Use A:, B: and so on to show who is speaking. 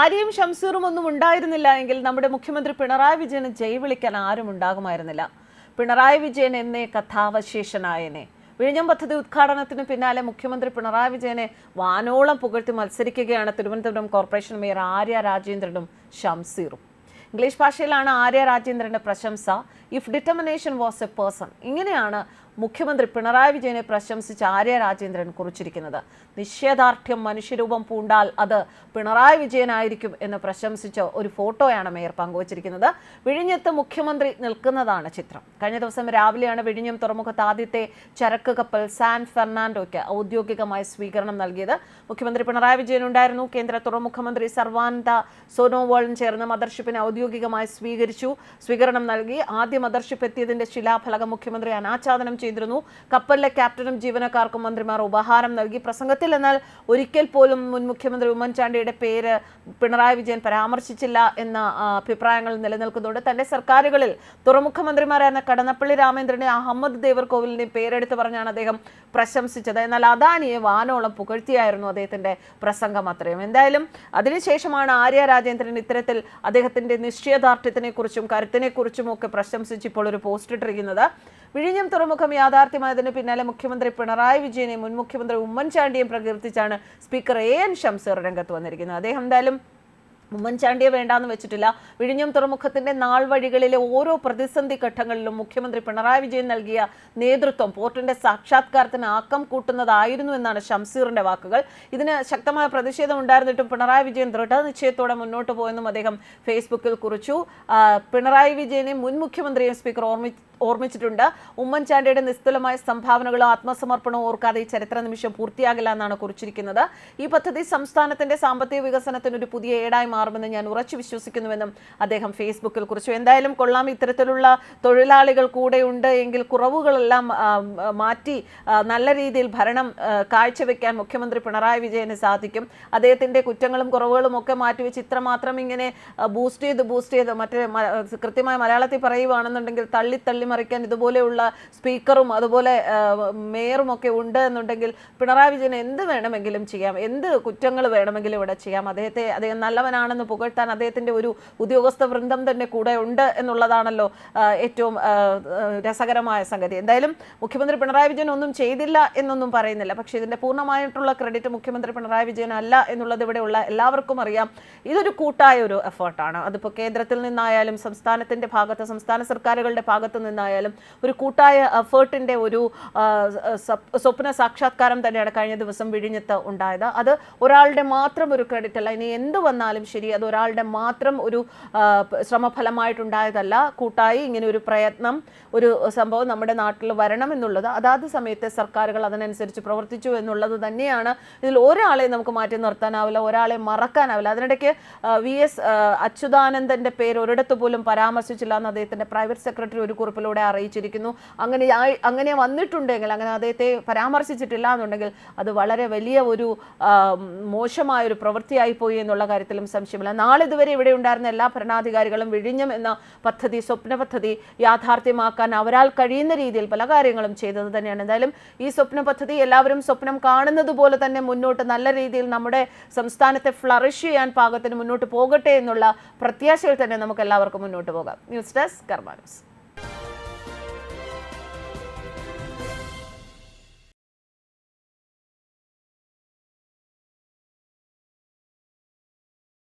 A: ആര്യയും ഷംസീറും ഒന്നും ഉണ്ടായിരുന്നില്ല എങ്കിൽ നമ്മുടെ മുഖ്യമന്ത്രി പിണറായി വിജയന് ജയ് വിളിക്കാൻ ആരും ഉണ്ടാകുമായിരുന്നില്ല. പിണറായി വിജയൻ എന്നേ കഥാവശേഷനായനെ. വിഴിഞ്ഞം പദ്ധതി ഉദ്ഘാടനത്തിന് പിന്നാലെ മുഖ്യമന്ത്രി പിണറായി വിജയനെ വാനോളം പുകഴ്ത്തി മത്സരിക്കുകയാണ് തിരുവനന്തപുരം കോർപ്പറേഷൻ മേയർ ആര്യ രാജേന്ദ്രനും ഷംസീറും ഇംഗ്ലീഷ് ഭാഷയിലാണ് ആര്യ രാജേന്ദ്രന്റെ പ്രശംസ. If determination was a person ഇങ്ങനെയാണ് മുഖ്യമന്ത്രി പിണറായി വിജയനെ പ്രശംസിച്ച് ആര്യ രാജേന്ദ്രൻ കുറിച്ചിരിക്കുന്നത്. നിശ്ചയദാർഢ്യം മനുഷ്യരൂപം പൂണ്ടാൽ അത് പിണറായി വിജയനായിരിക്കും എന്ന് പ്രശംസിച്ച ഒരു ഫോട്ടോയാണ് മേയർ പങ്കുവച്ചിരിക്കുന്നത്. വിഴിഞ്ഞത്ത് മുഖ്യമന്ത്രി നിൽക്കുന്നതാണ് ചിത്രം. കഴിഞ്ഞ ദിവസം രാവിലെയാണ് വിഴിഞ്ഞം തുറമുഖത്ത് ആദ്യത്തെ ചരക്ക് കപ്പൽ സാൻ ഫെർണാൻഡോയ്ക്ക് ഔദ്യോഗികമായ സ്വീകരണം നൽകിയത്. മുഖ്യമന്ത്രി പിണറായി വിജയൻ ഉണ്ടായിരുന്നു. കേന്ദ്ര തുറമുഖമന്ത്രി സർവാനന്ദ സോനോവാളും ചേർന്ന് മദർഷിപ്പിനെ ഔദ്യോഗികമായി സ്വീകരിച്ചു. സ്വീകരണം നൽകി ആദ്യ മദർഷിപ്പ് എത്തിയതിന്റെ ശിലാഫലകം മുഖ്യമന്ത്രി അനാച്ഛാദനം ചെയ്തിരുന്നു. കപ്പലിലെ ക്യാപ്റ്റനും ജീവനക്കാർക്കും മന്ത്രിമാർ ഉപഹാരം നൽകി. പ്രസംഗത്തിൽ എന്നാൽ ഒരിക്കൽ പോലും മുൻ മുഖ്യമന്ത്രി ഉമ്മൻചാണ്ടിയുടെ പേര് പിണറായി വിജയൻ പരാമർശിച്ചില്ല എന്ന അഭിപ്രായങ്ങൾ നിലനിൽക്കുന്നുണ്ട്. തന്റെ സർക്കാരുകളിൽ തുറമുഖ മന്ത്രിമാരായിരുന്ന കടന്നപ്പള്ളി രാമേന്ദ്രനെ അഹമ്മദ് ദേവർകോവിലിന്റെ പേരെടുത്ത് പറഞ്ഞാണ് അദ്ദേഹം പ്രശംസിച്ചത്. എന്നാൽ അദാനിയെ വാനോളം പുകഴ്ത്തിയായിരുന്നു അദ്ദേഹത്തിന്റെ പ്രസംഗം അത്രയും. എന്തായാലും അതിനുശേഷമാണ് ആര്യ രാജേന്ദ്രൻ ഇത്തരത്തിൽ അദ്ദേഹത്തിന്റെ നിശ്ചയദാർഢ്യത്തിനെ കുറിച്ചും കരുത്തിനെ കുറിച്ചും ഒക്കെ പ്രശംസിച്ച് ഇപ്പോൾ ഒരു പോസ്റ്റ് ഇട്ടിരിക്കുന്നത്. വിഴിഞ്ഞം തുറമുഖം യാഥാർത്ഥ്യമായതിന് പിന്നാലെ മുഖ്യമന്ത്രി പിണറായി വിജയനെയും മുൻ മുഖ്യമന്ത്രി ഉമ്മൻചാണ്ടിയെയും പ്രകീർത്തിച്ചാണ് സ്പീക്കർ എ എൻ ഷംസീർ രംഗത്ത് വന്നിരിക്കുന്നത്. അദ്ദേഹം എന്തായാലും ഉമ്മൻചാണ്ടിയെ വേണ്ടാന്ന് വെച്ചിട്ടില്ല. വിഴിഞ്ഞം തുറമുഖത്തിന്റെ നാൾ വഴികളിലെ ഓരോ പ്രതിസന്ധി ഘട്ടങ്ങളിലും മുഖ്യമന്ത്രി പിണറായി വിജയൻ നൽകിയ നേതൃത്വം പോർട്ടിന്റെ സാക്ഷാത്കാരത്തിന് ആക്കം കൂട്ടുന്നതായിരുന്നു എന്നാണ് ഷംസീറിന്റെ വാക്കുകൾ. ഇതിന് ശക്തമായ പ്രതിഷേധം ഉണ്ടായിരുന്നിട്ടും പിണറായി വിജയൻ ദൃഢനിശ്ചയത്തോടെ മുന്നോട്ട് പോയെന്നും അദ്ദേഹം ഫേസ്ബുക്കിൽ കുറിച്ചു. പിണറായി വിജയനെ മുൻ മുഖ്യമന്ത്രിയും സ്പീക്കർ ഓർമ്മി ഓർമ്മിച്ചിട്ടുണ്ട്. ഉമ്മൻചാണ്ടിയുടെ നിസ്തുലമായ സംഭാവനകളോ ആത്മസമർപ്പണവും ഓർക്കാതെ ഈ ചരിത്ര നിമിഷം പൂർത്തിയാകില്ല എന്നാണ് കുറിച്ചിരിക്കുന്നത്. ഈ പദ്ധതി സംസ്ഥാനത്തിന്റെ സാമ്പത്തിക വികസനത്തിന് ഒരു പുതിയ ഏടായി മാറുമെന്ന് ഞാൻ ഉറച്ചു വിശ്വസിക്കുന്നുവെന്നും അദ്ദേഹം ഫേസ്ബുക്കിൽ കുറിച്ചു. എന്തായാലും കൊള്ളാം ഇത്തരത്തിലുള്ള തൊഴിലാളികൾ കൂടെയുണ്ട് എങ്കിൽ കുറവുകളെല്ലാം മാറ്റി നല്ല രീതിയിൽ ഭരണം കാഴ്ചവെക്കാൻ മുഖ്യമന്ത്രി പിണറായി വിജയന് സാധിക്കും. അദ്ദേഹത്തിന്റെ കുറ്റങ്ങളും കുറവുകളും ഒക്കെ മാറ്റിവെച്ച് ഇത്രമാത്രം ഇങ്ങനെ ബൂസ്റ്റ് ചെയ്ത് ബൂസ്റ്റ് ചെയ്ത് മറ്റേ കൃത്യമായ മലയാളത്തിൽ പറയുവാണെന്നുണ്ടെങ്കിൽ തള്ളി തള്ളി മറിക്കാൻ ഇതുപോലെയുള്ള സ്പീക്കറും അതുപോലെ മേയറും ഒക്കെ ഉണ്ട് എന്നുണ്ടെങ്കിൽ പിണറായി വിജയൻ എന്ത് വേണമെങ്കിലും ചെയ്യാം. എന്ത് കുറ്റങ്ങൾ വേണമെങ്കിലും ഇവിടെ ചെയ്യാം. അദ്ദേഹത്തെ അദ്ദേഹം നല്ലവനാണെന്ന് പുകഴ്ത്താൻ അദ്ദേഹത്തിന്റെ ഒരു ഉദ്യോഗസ്ഥ വൃന്ദം തന്നെ കൂടെ ഉണ്ട് എന്നുള്ളതാണല്ലോ ഏറ്റവും രസകരമായ സംഗതി. എന്തായാലും മുഖ്യമന്ത്രി പിണറായി വിജയൻ ഒന്നും ചെയ്തില്ല എന്നൊന്നും പറയുന്നില്ല. പക്ഷേ ഇതിന്റെ പൂർണമായിട്ടുള്ള ക്രെഡിറ്റ് മുഖ്യമന്ത്രി പിണറായി വിജയൻ അല്ല എന്നുള്ളത് ഇവിടെയുള്ള എല്ലാവർക്കും അറിയാം. ഇതൊരു കൂട്ടായ ഒരു എഫേർട്ടാണ്. അതിപ്പോൾ കേന്ദ്രത്തിൽ നിന്നായാലും സംസ്ഥാനത്തിന്റെ ഭാഗത്ത് സംസ്ഥാന സർക്കാരുകളുടെ ഭാഗത്ത് നിന്നായാലും ഒരു കൂട്ടായ എഫേർട്ടിന്റെ ഒരു സ്വപ്ന സാക്ഷാത്കാരം തന്നെയാണ് കഴിഞ്ഞ ദിവസം വിഴിഞ്ഞത്ത് ഉണ്ടായത്. അത് ഒരാളുടെ മാത്രം ഒരു ക്രെഡിറ്റ് അല്ല ഇനി എന്ത് വന്നാലും ശരി അത് ഒരാളുടെ മാത്രം ഒരു ശ്രമഫലമായിട്ടുണ്ടായതല്ല. കൂട്ടായി ഇങ്ങനെ ഒരു പ്രയത്നം ഒരു സംഭവം നമ്മുടെ നാട്ടിൽ വരണം എന്നുള്ളത് അതാത് സമയത്തെ സർക്കാരുകൾ അതിനനുസരിച്ച് പ്രവർത്തിച്ചു എന്നുള്ളത് തന്നെയാണ്. ഇതിൽ ഒരാളെ നമുക്ക് മാറ്റി നിർത്താനാവില്ല ഒരാളെ മറക്കാനാവില്ല. അതിനിടയ്ക്ക് വി എസ് അച്യുതാനന്ദന്റെ പേര് ഒരിടത്ത് പോലും പരാമർശിച്ചില്ല എന്ന് അദ്ദേഹത്തിന്റെ പ്രൈവറ്റ് സെക്രട്ടറി ഒരു കുറിപ്പിലൂടെ അറിയിച്ചിരിക്കുന്നു. അങ്ങനെ അങ്ങനെ വന്നിട്ടുണ്ടെങ്കിൽ അങ്ങനെ അദ്ദേഹത്തെ പരാമർശിച്ചിട്ടില്ല എന്നുണ്ടെങ്കിൽ അത് വളരെ വലിയ ഒരു മോശമായൊരു പ്രവൃത്തിയായി പോയി എന്നുള്ള കാര്യത്തിലും സംശയമില്ല. നാളിതുവരെ ഇവിടെ ഉണ്ടായിരുന്ന എല്ലാ ഭരണാധികാരികളും വിഴിഞ്ഞം എന്ന പദ്ധതി സ്വപ്ന പദ്ധതി യാഥാർത്ഥ്യമാക്കാൻ അവരാൽ കഴിയുന്ന രീതിയിൽ പല കാര്യങ്ങളും ചെയ്തത് തന്നെയാണ്. എന്തായാലും ഈ സ്വപ്ന പദ്ധതി എല്ലാവരും സ്വപ്നം കാണുന്നത് പോലെ തന്നെ മുന്നോട്ട് നല്ല രീതിയിൽ നമ്മുടെ സംസ്ഥാനത്തെ ഫ്ലറിഷ് ചെയ്യാൻ പാകത്തിന് മുന്നോട്ട് പോകട്ടെ എന്നുള്ള പ്രത്യാശയിൽ തന്നെ നമുക്ക് എല്ലാവർക്കും മുന്നോട്ട് പോകാം. News desk കർമാനൂസ്